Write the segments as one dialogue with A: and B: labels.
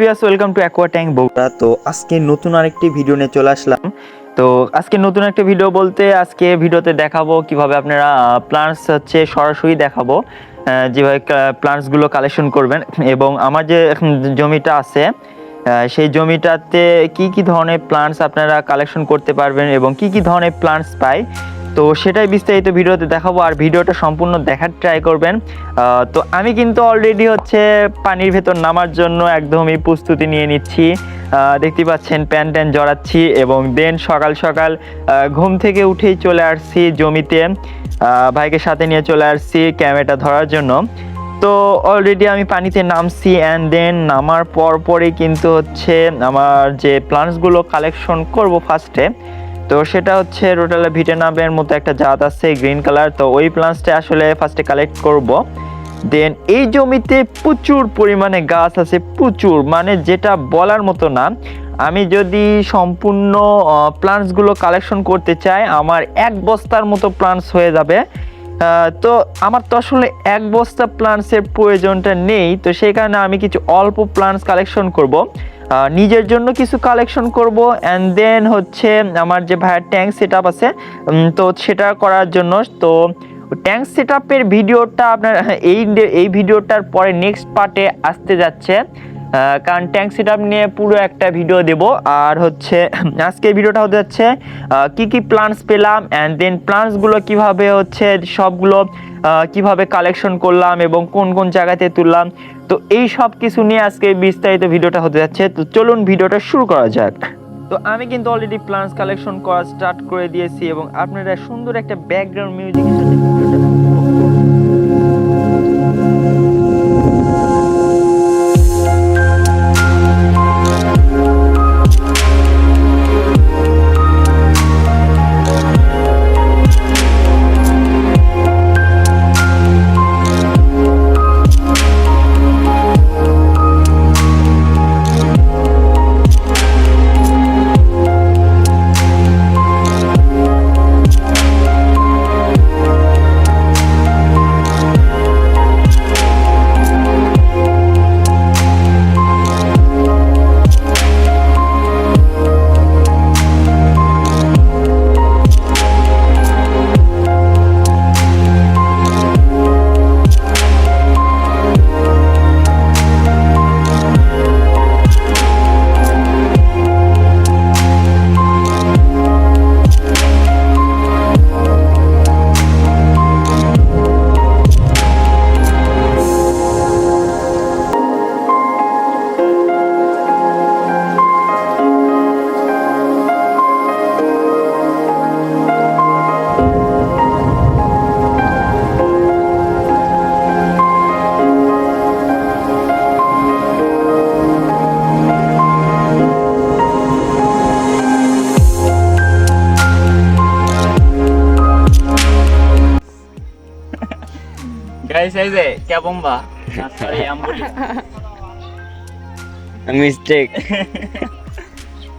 A: Viewers welcome to aqua tank Bogura তো আজকে নতুন আরেকটি ভিডিও নিয়ে চলে আসলাম। তো আজকে নতুন একটা ভিডিও বলতে আজকে ভিডিওতে দেখাবো কীভাবে আপনারা প্লান্টস হচ্ছে সরাসরি দেখাবো যেভাবে প্লান্টসগুলো কালেকশন করবেন। এবং আমার যে জমিটা আছে সেই জমিটাতে কি কি ধরনের প্লান্টস আপনারা কালেকশন করতে পারবেন এবং কি কি ধরনের প্লান্টস পাই তো সেটাই বিস্তারিত ভিডিওতে দেখাবো আর ভিডিওটা সম্পূর্ণ দেখার ট্রাই করবেন। তো আমি কিন্তু অলরেডি হচ্ছে পানির ভেতর নামার জন্য একদমই প্রস্তুতি নিয়ে নিচ্ছি। দেখতে পাচ্ছেন প্যান ট্যান জড়াচ্ছি এবং দেন সকাল সকাল ঘুম থেকে উঠেই চলে আসছি জমিতে। ভাইকে সাথে নিয়ে চলে আসছি ক্যামেরাটা ধরার জন্য। তো অলরেডি আমি পানিতে নামছি অ্যান্ড দেন নামার পর পরেই কিন্তু হচ্ছে আমার যে প্লান্টসগুলো কালেকশন করব ফার্স্টে তো সেটা হচ্ছে রোটালা ভিটেনামের মতো একটা জাত আছে গ্রিন কালার তো ওই প্লান্টসটা আসলে ফার্স্টে কালেক্ট করব। দেন এই জমিতে প্রচুর পরিমাণে গাছ আছে, প্রচুর। মানে যেটা বলার মতো না, আমি যদি সম্পূর্ণ প্লান্টসগুলো কালেকশন করতে চাই, আমার এক বস্তার মতো প্লান্টস হয়ে যাবে। তো আমার তো আসলে এক বস্তা প্লান্টসের প্রয়োজনটা নেই, তো সেই কারণে আমি কিছু অল্প প্লান্টস কালেকশন করব। নিজের জন্য কিছু কালেকশন করব অ্যান্ড দেন হচ্ছে আমার যে ভাইয়ের ট্যাঙ্ক সেট আছে তো সেটা করার জন্য, তো ট্যাঙ্ক সেট ভিডিওটা আপনার, এই এই ভিডিওটার পরে নেক্সট পার্টে আসতে যাচ্ছে। কারণ ট্যাঙ্ক সেট নিয়ে পুরো একটা ভিডিও দেব। আর হচ্ছে আজকে ভিডিওটা হতে যাচ্ছে কি কি প্লান্টস পেলাম অ্যান্ড দেন প্লান্টসগুলো কীভাবে হচ্ছে সবগুলো কীভাবে কালেকশন করলাম এবং কোন কোন জায়গাতে তুললাম। তো এই সব কিছু নিয়ে আজকে বিস্তারিত ভিডিওটা হতে যাচ্ছে। তো চলুন ভিডিওটা শুরু করা যাক। তো আমি কিন্তু অলরেডি প্লান্টস কালেকশন করা স্টার্ট করে দিয়েছি এবং আপনারা সুন্দর একটা ব্যাকগ্রাউন্ড মিউজিকের সাথে ভিডিওটা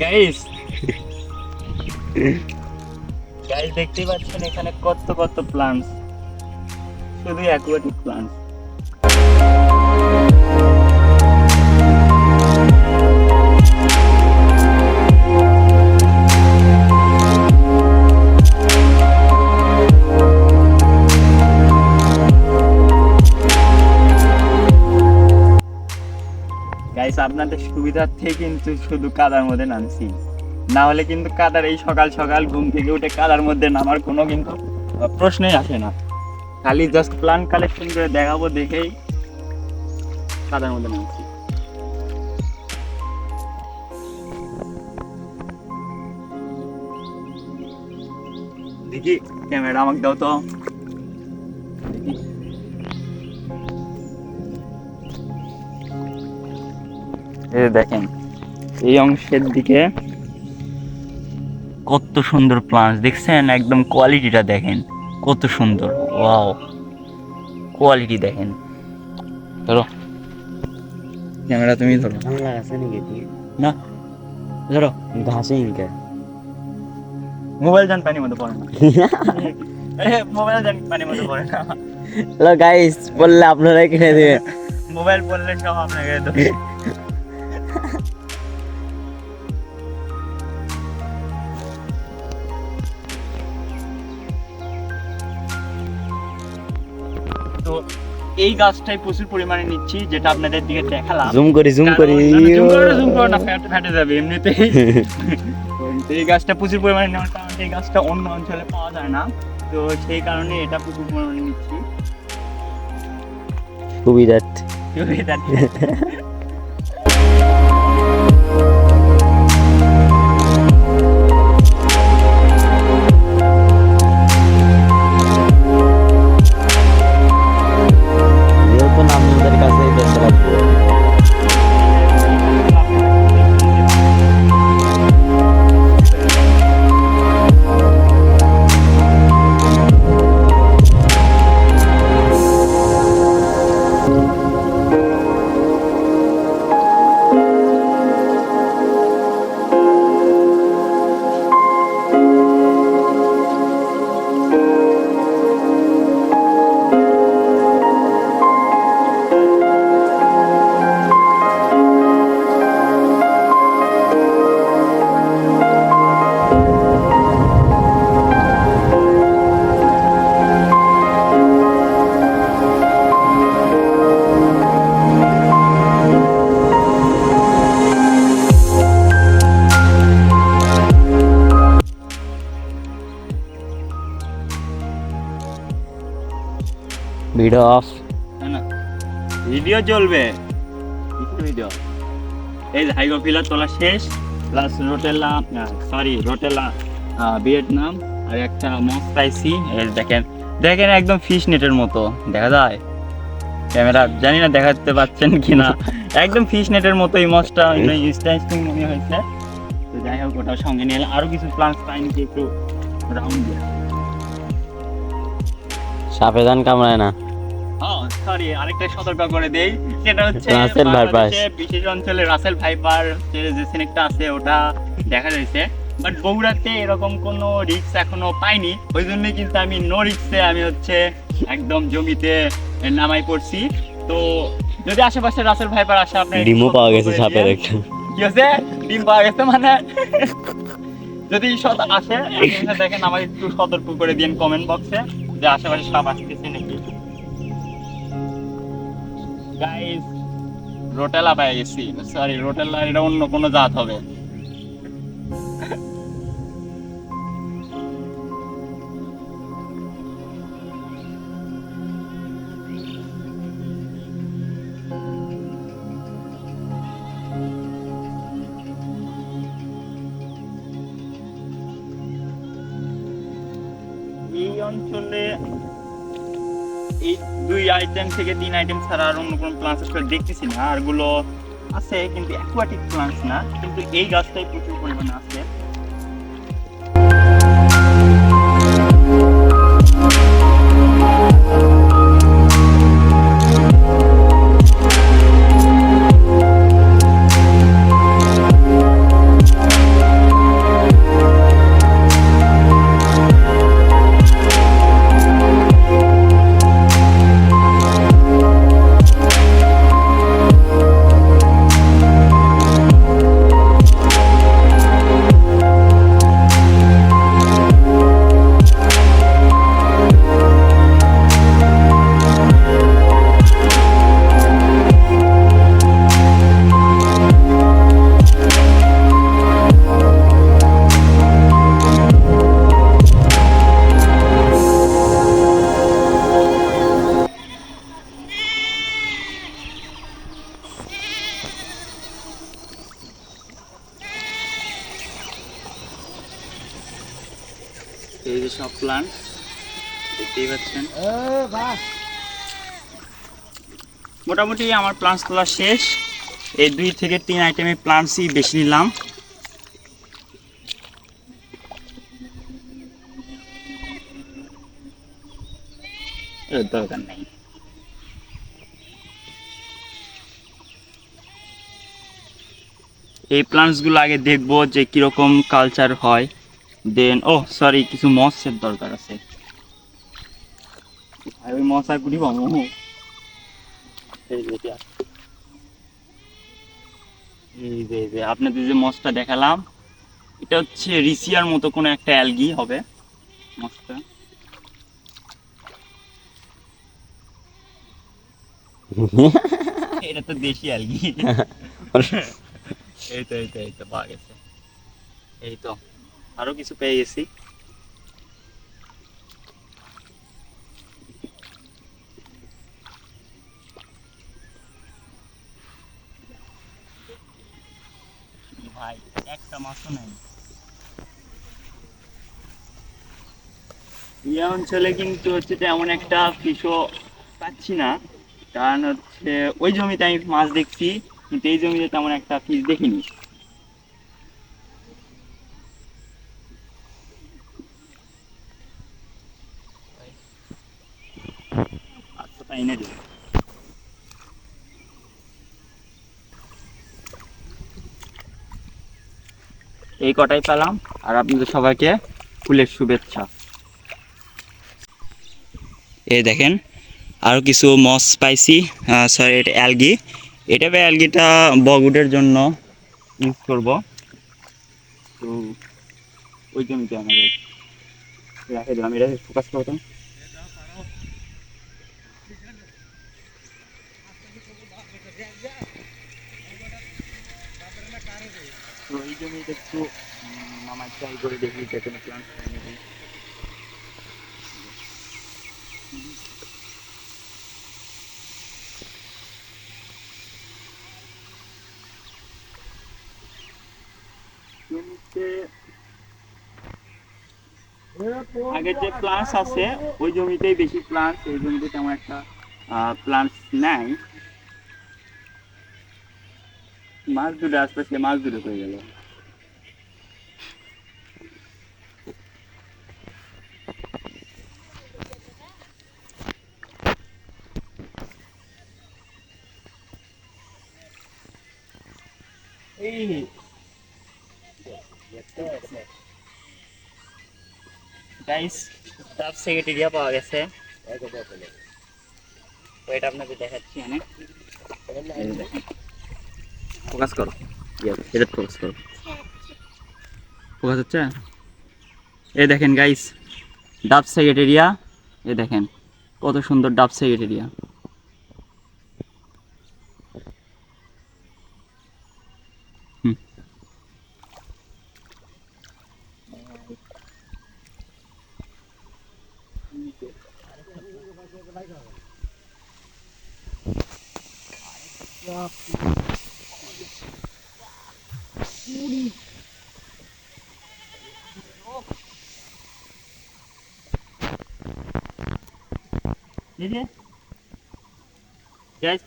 A: গাইস গাইস দেখতেই পাচ্ছেন এখানে কত কত প্লান্টস শুধু অ্যাকুয়াটিক প্লান্টস সুবিধার্থে কিন্তু শুধু কাদার মধ্যে নামছি। না হলে কিন্তু কাদার এই সকাল সকাল ঘুম থেকে উঠে কাদার মধ্যে নামার কোনো কিন্তু প্রশ্নই আসে না। খালি জাস্ট প্ল্যান কালেকশন করে দেখাবো, দেখেই কাদার মধ্যে নামছি। দেখি ক্যামেরা আমাকে দাও তো। এই দেখেন এই অংশের দিকে কত সুন্দর প্লান্টস দেখছেন? একদম কোয়ালিটিটা দেখেন কত সুন্দর ওয়াও কোয়ালিটি দেখেন। ধরো। ক্যামেরা তুমি ধরো। না ধরো।
B: ঘাসে ইনকা।
A: মোবাইল যান পানির মধ্যে পড়ে না। মোবাইল যান পানির মধ্যে পড়ে না।
B: হ্যালো গাইস বললে আপনারা কিনে দেবেন।
A: মোবাইল পড়লে সব আপনাকে এই গাছটাই প্রচুর পরিমাণে নিচ্ছি যেটা আপনাদের দিকে দেখালাম।
B: জুম করি জুম করি।
A: জুম করো জুম করো না ফ্যাট ফেটে যাবে এমনিতে এই গাছটা প্রচুর পরিমাণে নেওয়ার কারণে এই গাছটা অন্য অঞ্চলে পাওয়া যায় না। তো সেই কারণে এটা প্রচুর পরিমাণে নিচ্ছি।
B: খুবই
A: দ্যাট খুবই
B: যেহেতু ভিডিও অফ।
A: ভিডিও চলবে। ভিডিও। এই যে হাইগো তোলা শেষ plus rotala sorry rotala Vietnam আর একটা মস পাইছি। এই দেখেন দেখেন একদম ফিশ নেটের মতো দেখা যায়? ক্যামেরা জানি না দেখাতে পাচ্ছেন কিনা। একদম ফিশ নেটের মতো এই মসটা ইন্টারেস্টিং মনে হয়েছে। তো যাই হোক ওটা সঙ্গে নিয়ে এলাম। আরও কিছু প্লান্টস পাইনি একটু রাউন্ড দিয়ে।
B: সাপে ধান কামড়ায় না।
A: সরি আরেকটা সতর্ক করে দেই। সেটা হচ্ছে
B: রাসেল ভাইপার।
A: বিশেষ অঞ্চলে রাসেল ভাইপার যে আছে ওটা দেখা যাচ্ছে বাট বগুড়াতে এরকম কোনো রিস্ক এখনও পাইনি। ওই জন্যই কিন্তু আমি নো রিস্কে আমি হচ্ছে একদম জমিতে নামাই পড়ছি। তো যদি আশেপাশে রাসেল ভাইপার আসে আপনার
B: ডিমও পাওয়া গেছে সাপের একটা।
A: কি হচ্ছে ডিম পাওয়া গেছে মানে? যদি সত আসে দেখেন আমাকে একটু সতর্ক করে দিন কমেন্ট বক্সে যে আশেপাশে সাপ আসতেছে। গাইস রোটেলা পেয়ে গেছি। সরি রোটেলা এটা অন্য কোনো জাত হবে। এই অঞ্চলে দুই আইটেম থেকে তিন আইটেম ছাড়া আর অন্য কোনো প্লান্টস আসলে দেখতেছি না। আরগুলো আছে, কিন্তু অ্যাকোয়াটিক প্লান্টস না। কিন্তু এই গাছটাই প্রচুর পরিমাণে আছে। দেখতেই পাচ্ছেন। মোটামুটি আমার প্লান্টস তোলা শেষ। এই দুই থেকে তিন আইটেমের প্লান্টসই বেশি নিলাম। দরকার নেই। এই প্লান্টসগুলো আগে দেখব যে কীরকম কালচার হয়। দেন ও সরি কিছু মৎস্যের দরকার আছে। এই যে এটা। যে। আপনাদের যে মসটা দেখালাম এটা হচ্ছে রিসিয়ার মতো কোনো একটা অ্যালগি হবে মসটা এটা তো দেশি অ্যালগি। এই তো এই তো এই তো পাওয়া গেছে। এই তো আরও কিছু পেয়ে গেছি। ভাই, একটা মাছও নেই। এই অঞ্চলে কিন্তু হচ্ছে তেমন একটা ফিশও পাচ্ছি না। কারণ হচ্ছে ওই জমিতে আমি মাছ দেখছি, কিন্তু এই জমিতে তেমন একটা ফিশ দেখিনি। আচ্ছা তাই না? এই কটাই পেলাম। আর আপনাদের সবাইকে ফুলের শুভেচ্ছা। এ দেখেন আরও কিছু মস পাইছি সরি এটা অ্যালগি। এটা অ্যালগিটা বগুডের জন্য ইউজ করব। তো ওই জমিতে আমাদের রাখে দিলাম। এটা ফোকাস করতাম তো জমিতে একটু করে দেখি আগের যে প্লান্টস আছে, ওই জমিতেই বেশি প্লান্টস এই জমিতে তেমন একটা প্লান্টস নাই। মাছ দুটো আসবে সে মাছ দুটো হয়ে গেল। এই গাইস সেক্রেটারিয়া পাওয়া গেছে। এটা আপনাকে দেখাচ্ছি অনেক। ফোকাস করো। এটা ফোকাস করো। ফোকাস হচ্ছে? এই দেখেন গাইস ডাব সেক্রেটারিয়া এই দেখেন কত সুন্দর ডাব সেক্রেটারিয়া হুম।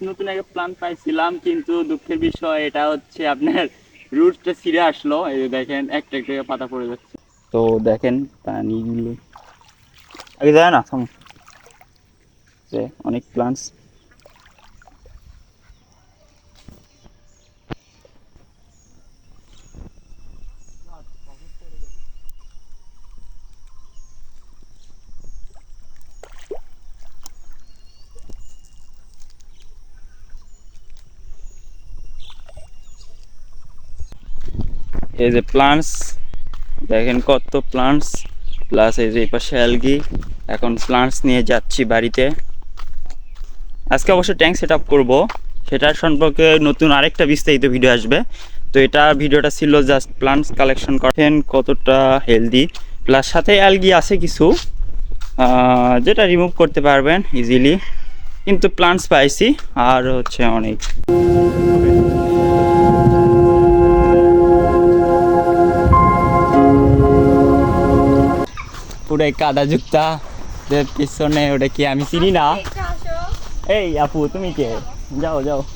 A: নতুন একটা প্ল্যান পাইছিলাম, কিন্তু দুঃখের বিষয়, এটা হচ্ছে আপনার রুটটা ছিঁড়ে আসলো। এই দেখেন, একটা একটা পাতা পড়ে যাচ্ছে। তো দেখেন, পানিগুলো আগে যায় না অনেক প্লান্টস এই যে প্লান্টস দেখেন কত প্লান্টস প্লাস এই যে এই পাশে অ্যালগি এখন প্লান্টস নিয়ে যাচ্ছি বাড়িতে। আজকে অবশ্য ট্যাঙ্ক সেট আপ করব সেটার সম্পর্কে নতুন আরেকটা বিস্তারিত ভিডিও আসবে। তো এটা ভিডিওটা ছিল জাস্ট প্লান্টস কালেকশন করেন কতটা হেলদি প্লাস সাথে অ্যালগি আছে কিছু যেটা রিমুভ করতে পারবেন ইজিলি কিন্তু প্লান্টস পাইছি, আর হচ্ছে অনেক। পুরো কাদা যুক্তা। পিছনে ওটা কি আমি চিনি না। এই আপু তুমি কে? যাও যাও।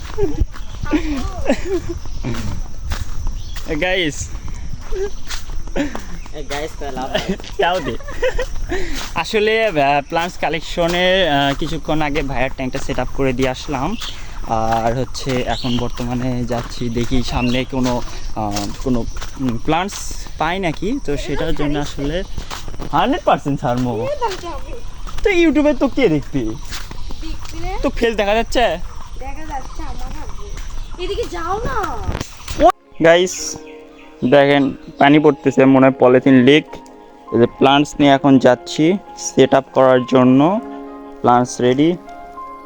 A: গাইস আসলে প্লান্টস কালেকশনে কিছুক্ষণ আগে ভাইয়ার ট্যাঙ্কটা সেট আপ করে দিয়ে আসলাম। আর হচ্ছে এখন বর্তমানে যাচ্ছি দেখি সামনে কোনো কোনো প্লান্টস পাই নাকি? তো সেটার জন্য আসলে হান্ড্রেড পার্সেন্ট ছাড়বো তো ইউটিউবে তো কে দেখবি? তো ফেস দেখা যাচ্ছে? গাইস দেখেন পানি পড়তেছে মনে হয় পলিথিন লিক এই যে প্লান্টস নিয়ে এখন যাচ্ছি সেট আপ করার জন্য। প্লান্টস রেডি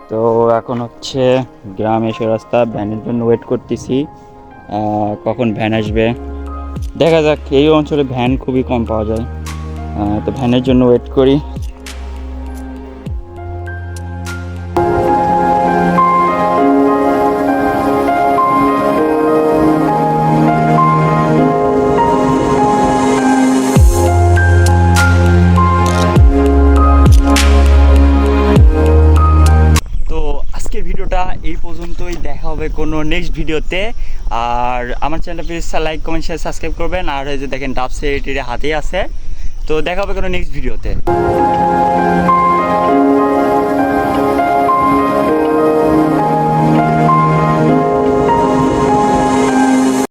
A: তো এখন হচ্ছে গ্রাম এসে রাস্তা ভ্যানের জন্য ওয়েট করতেছি। আহ, কখন ভ্যান আসবে? দেখা যাক এই অঞ্চলে ভ্যান খুবই কম পাওয়া যায়। তো ভ্যানের জন্য ওয়েট করি। এই পর্যন্তই, দেখা হবে কোনো নেক্সট ভিডিওতে। আর আমার চ্যানেলটা please like comment share subscribe করবেন। আর এই যে দেখেন, ডাব সেটির হাতেই আছে। তো দেখা হবে কোনো নেক্সট ভিডিওতে